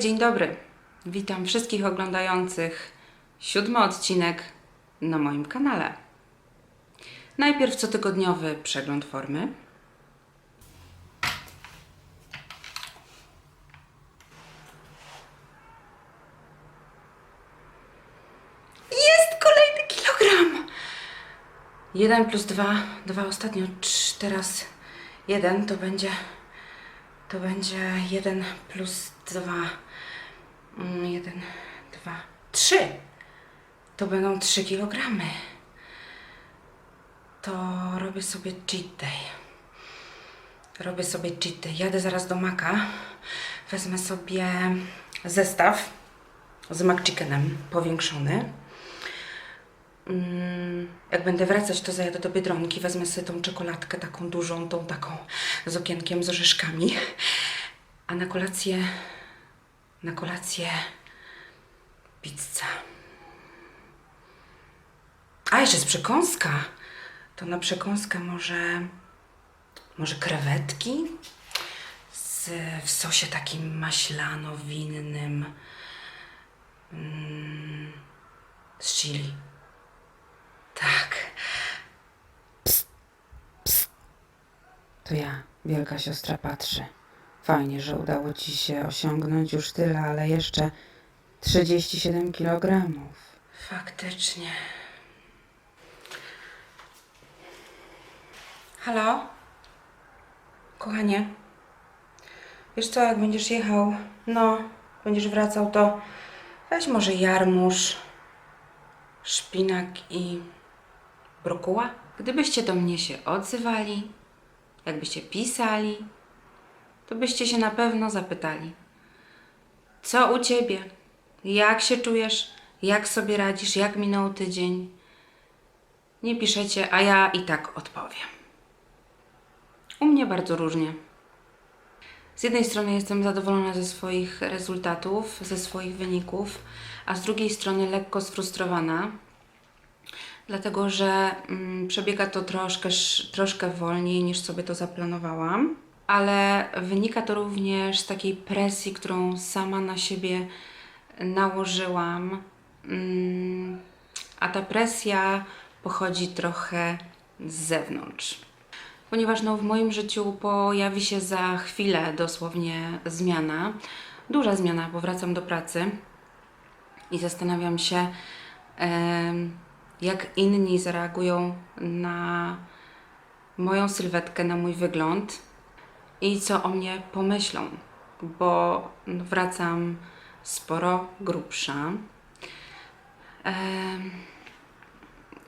Dzień dobry. Witam wszystkich oglądających siódmy odcinek na moim kanale. Najpierw cotygodniowy przegląd formy. Jest kolejny kilogram! Jeden plus dwa, dwa ostatnio, teraz jeden to będzie, to będzie jeden plus dwa, mm, jeden, dwa, trzy. To będą trzy kilogramy. To robię sobie cheat day. Robię sobie cheat day. Jadę zaraz do Maka. Wezmę sobie zestaw z McChickenem powiększony. Mm, jak będę wracać, to zajadę do Biedronki, wezmę sobie tą czekoladkę taką dużą, tą taką z okienkiem z orzeszkami. A na kolację, na kolację pizza. A, jeszcze jest przekąska. To na przekąskę może, może krewetki z, w sosie takim maślano-winnym mm, z chili. Tak. To ja, wielka siostra, patrzę. Fajnie, że udało ci się osiągnąć już tyle, ale jeszcze 37 kilogramów. Faktycznie. Halo? Kochanie? Wiesz co, jak będziesz jechał, no, będziesz wracał, to weź może jarmuż, szpinak i brokuła. Gdybyście do mnie się odzywali, jakbyście pisali, to byście się na pewno zapytali, co u ciebie? Jak się czujesz? Jak sobie radzisz? Jak minął tydzień? Nie piszecie, a ja i tak odpowiem. U mnie bardzo różnie. Z jednej strony jestem zadowolona ze swoich rezultatów, ze swoich wyników, a z drugiej strony lekko sfrustrowana, dlatego że mm, przebiega to troszkę, sz- troszkę wolniej niż sobie to zaplanowałam, ale wynika to również z takiej presji, którą sama na siebie nałożyłam. Mm, a ta presja pochodzi trochę z zewnątrz. Ponieważ no, w moim życiu pojawi się za chwilę dosłownie zmiana, duża zmiana, bo wracam do pracy i zastanawiam się, jak inni zareagują na moją sylwetkę, na mój wygląd i co o mnie pomyślą, bo wracam sporo grubsza.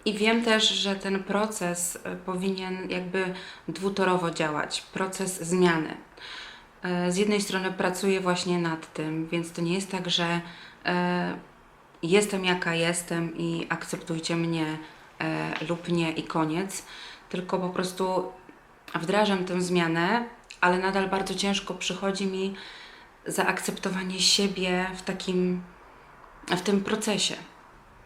I wiem też, że ten proces e, powinien jakby dwutorowo działać proces zmiany. E, Z jednej strony pracuję właśnie nad tym, więc to nie jest tak, że e, jestem jaka jestem i akceptujcie mnie lub nie i koniec, tylko po prostu wdrażam tę zmianę, ale nadal bardzo ciężko przychodzi mi zaakceptowanie siebie w takim w tym procesie.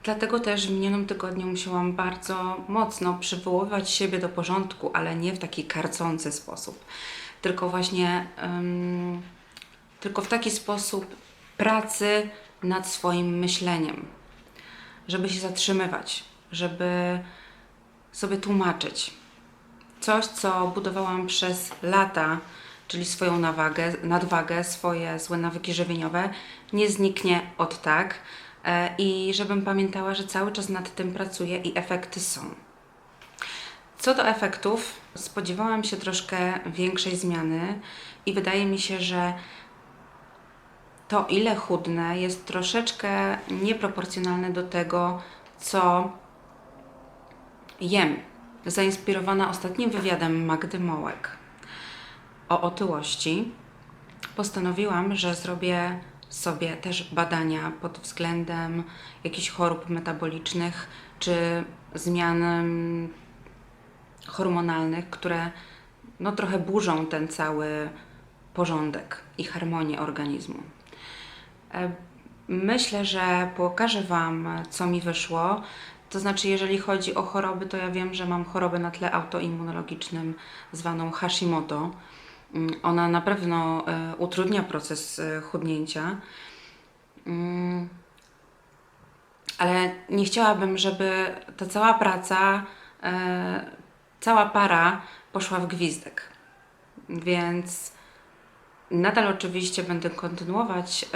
Dlatego też w minionym tygodniu musiałam bardzo mocno przywoływać siebie do porządku, ale nie w taki karcący sposób, tylko właśnie ym, tylko w taki sposób pracy nad swoim myśleniem, żeby się zatrzymywać, żeby sobie tłumaczyć coś, co budowałam przez lata, czyli swoją nawagę, nadwagę, swoje złe nawyki żywieniowe, nie zniknie od tak. E, I żebym pamiętała, że cały czas nad tym pracuję i efekty są. Co do efektów, spodziewałam się troszkę większej zmiany i wydaje mi się, że to, ile chudnę, jest troszeczkę nieproporcjonalne do tego, co jem. Zainspirowana ostatnim wywiadem Magdy Mołek o otyłości, postanowiłam, że zrobię sobie też badania pod względem jakichś chorób metabolicznych czy zmian mm, hormonalnych, które no, trochę burzą ten cały porządek i harmonię organizmu. E, Myślę, że pokażę Wam, co mi wyszło. To znaczy, jeżeli chodzi o choroby, to ja wiem, że mam chorobę na tle autoimmunologicznym zwaną Hashimoto. Mm, Ona na pewno e, utrudnia proces e, chudnięcia. Mm, Ale nie chciałabym, żeby ta cała praca, e, cała para poszła w gwizdek. Więc nadal oczywiście będę kontynuować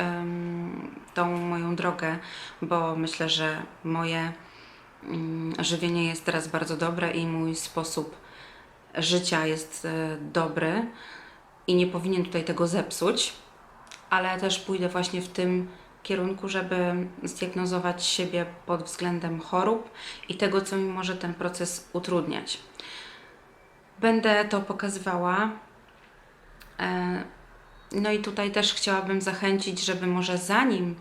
tą moją drogę, bo myślę, że moje żywienie jest teraz bardzo dobre i mój sposób życia jest e, dobry i nie powinien tutaj tego zepsuć, ale też pójdę właśnie w tym kierunku, żeby zdiagnozować siebie pod względem chorób i tego, co mi może ten proces utrudniać. Będę to pokazywała. E, No i tutaj też chciałabym zachęcić, żeby może zanim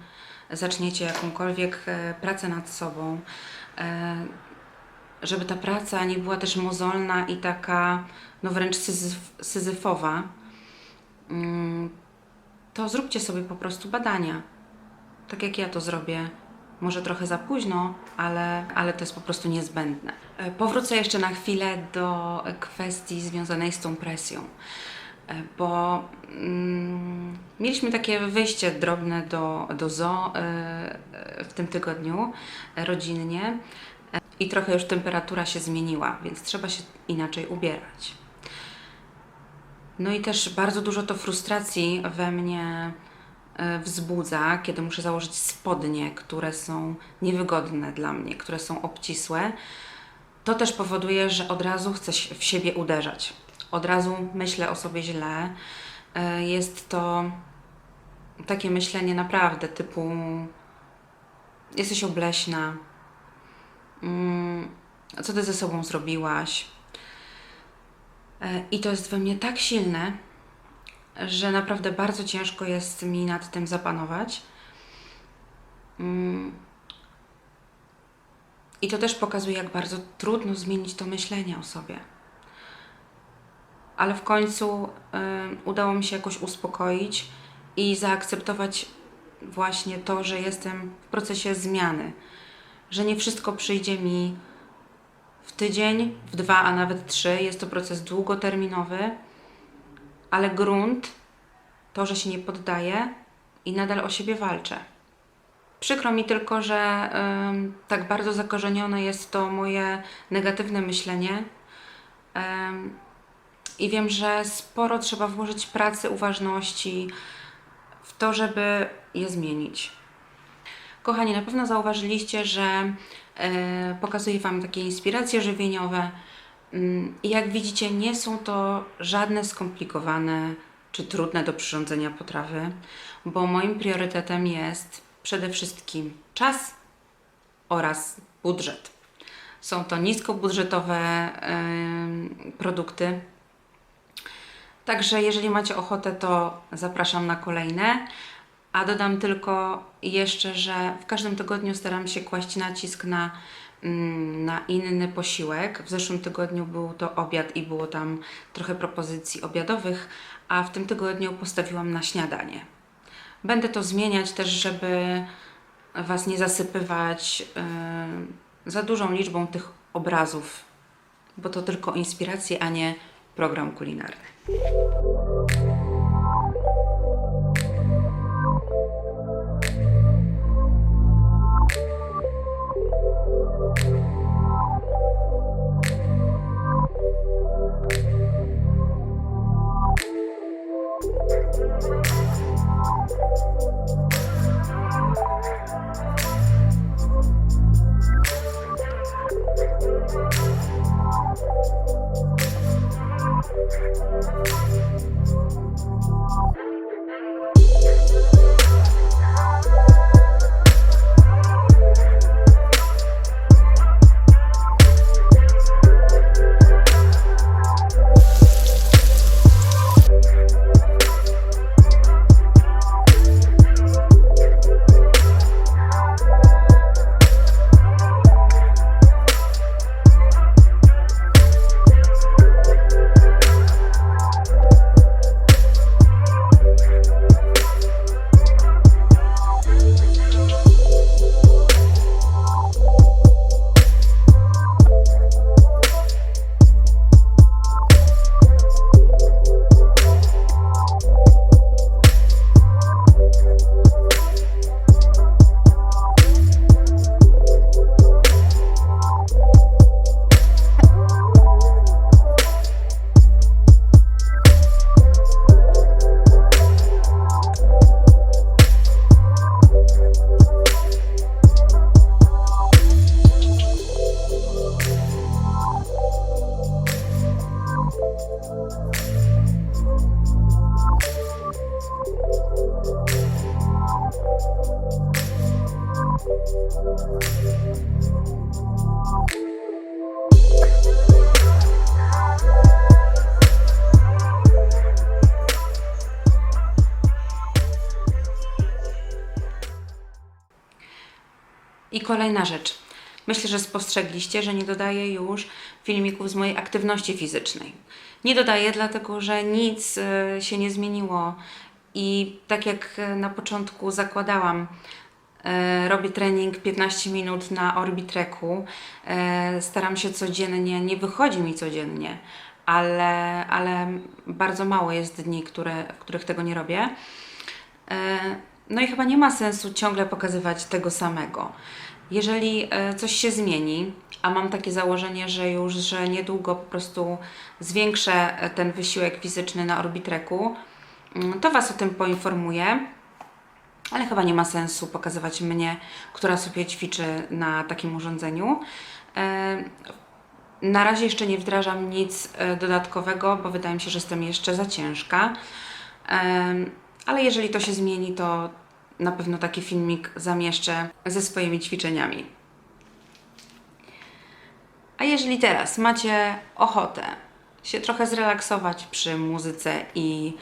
zaczniecie jakąkolwiek e, pracę nad sobą, żeby ta praca nie była też mozolna i taka, no wręcz syzyf, syzyfowa, mm, to zróbcie sobie po prostu badania. Tak jak ja to zrobię. Może trochę za późno, ale, ale to jest po prostu niezbędne. E, Powrócę jeszcze na chwilę do kwestii związanej z tą presją, E, bo mm, mieliśmy takie wyjście drobne do, do zoo e, e, w tym tygodniu e, rodzinnie e, i trochę już temperatura się zmieniła, więc trzeba się inaczej ubierać. No i też bardzo dużo to frustracji we mnie e, wzbudza, kiedy muszę założyć spodnie, które są niewygodne dla mnie, które są obcisłe. To też powoduje, że od razu chcę w siebie uderzać. Od razu myślę o sobie źle. E, Jest to takie myślenie naprawdę typu jesteś obleśna, mm, co ty ze sobą zrobiłaś. E, I to jest we mnie tak silne, że naprawdę bardzo ciężko jest mi nad tym zapanować. Mm. I to też pokazuje, jak bardzo trudno zmienić to myślenie o sobie. Ale w końcu udało mi się jakoś uspokoić i zaakceptować właśnie to, że jestem w procesie zmiany. Że nie wszystko przyjdzie mi w tydzień, w dwa, a nawet trzy. Jest to proces długoterminowy ale grunt to, że się nie poddaję i nadal o siebie walczę. Przykro mi tylko, że tak bardzo zakorzenione jest to moje negatywne myślenie. I wiem, że sporo trzeba włożyć pracy, uważności w to, żeby je zmienić. Kochani, na pewno zauważyliście, że e, pokazuję Wam takie inspiracje żywieniowe. Mm, I jak widzicie, nie są to żadne skomplikowane czy trudne do przyrządzenia potrawy, bo moim priorytetem jest przede wszystkim czas oraz budżet. Są to niskobudżetowe em, produkty. Także jeżeli macie ochotę, to zapraszam na kolejne. A dodam tylko jeszcze, że w każdym tygodniu staram się kłaść nacisk na, mm, na inny posiłek. W zeszłym tygodniu był to obiad i było tam trochę propozycji obiadowych, a w tym tygodniu postawiłam na śniadanie. Będę to zmieniać też, żeby Was nie zasypywać yy, za dużą liczbą tych obrazów, bo to tylko inspiracje, a nie program kulinarny. Thank you. Kolejna rzecz. Myślę, że spostrzegliście, że nie dodaję już filmików z mojej aktywności fizycznej. Nie dodaję, dlatego że nic e, się nie zmieniło. I tak jak e, na początku zakładałam, e, robię trening 15 minut na Orbitreku. Staram się codziennie, nie wychodzi mi codziennie, ale, ale bardzo mało jest dni, które, w których tego nie robię. No i chyba nie ma sensu ciągle pokazywać tego samego. Jeżeli e, coś się zmieni, a mam takie założenie, że już, że niedługo po prostu zwiększę e, ten wysiłek fizyczny na Orbitreku, mm, to Was o tym poinformuję. Ale chyba nie ma sensu pokazywać mnie, która sobie ćwiczy na takim urządzeniu. E, na razie jeszcze nie wdrażam nic dodatkowego, bo wydaje mi się, że jestem jeszcze za ciężka. Ale jeżeli to się zmieni, to na pewno taki filmik zamieszczę ze swoimi ćwiczeniami. A jeżeli teraz macie ochotę się trochę zrelaksować przy muzyce i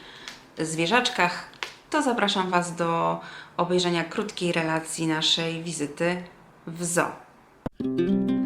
zwierzaczkach, to zapraszam Was do obejrzenia krótkiej relacji naszej wizyty w zoo.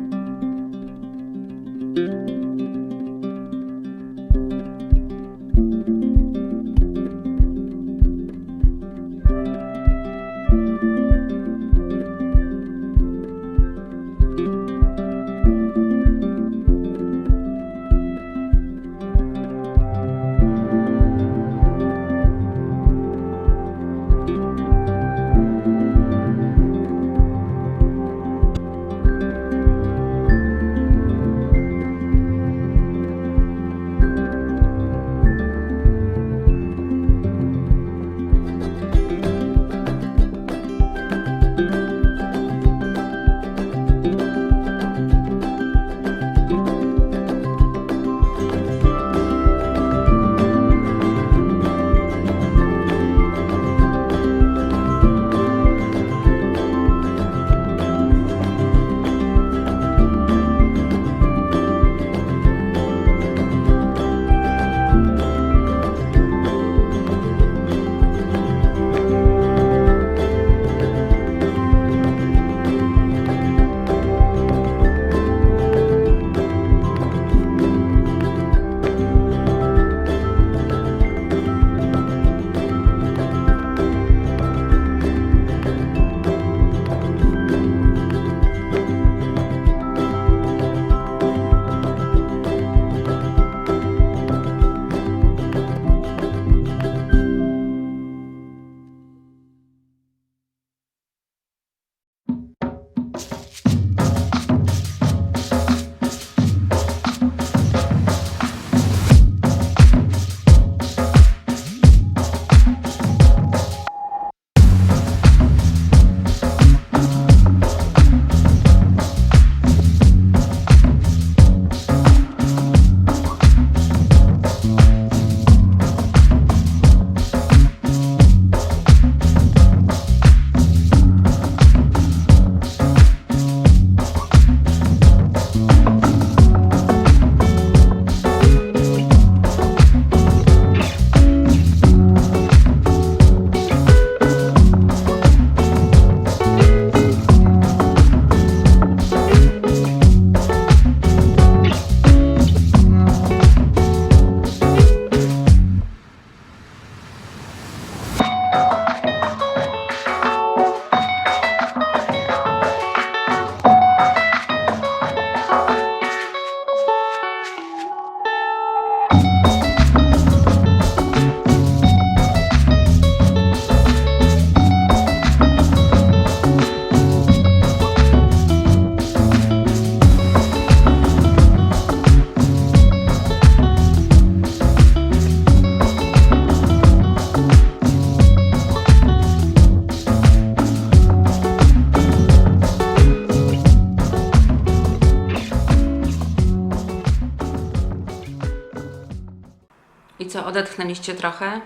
Odetchnęliście trochę?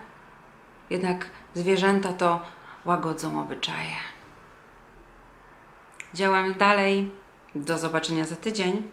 Jednak zwierzęta to łagodzą obyczaje. Działamy dalej. Do zobaczenia za tydzień.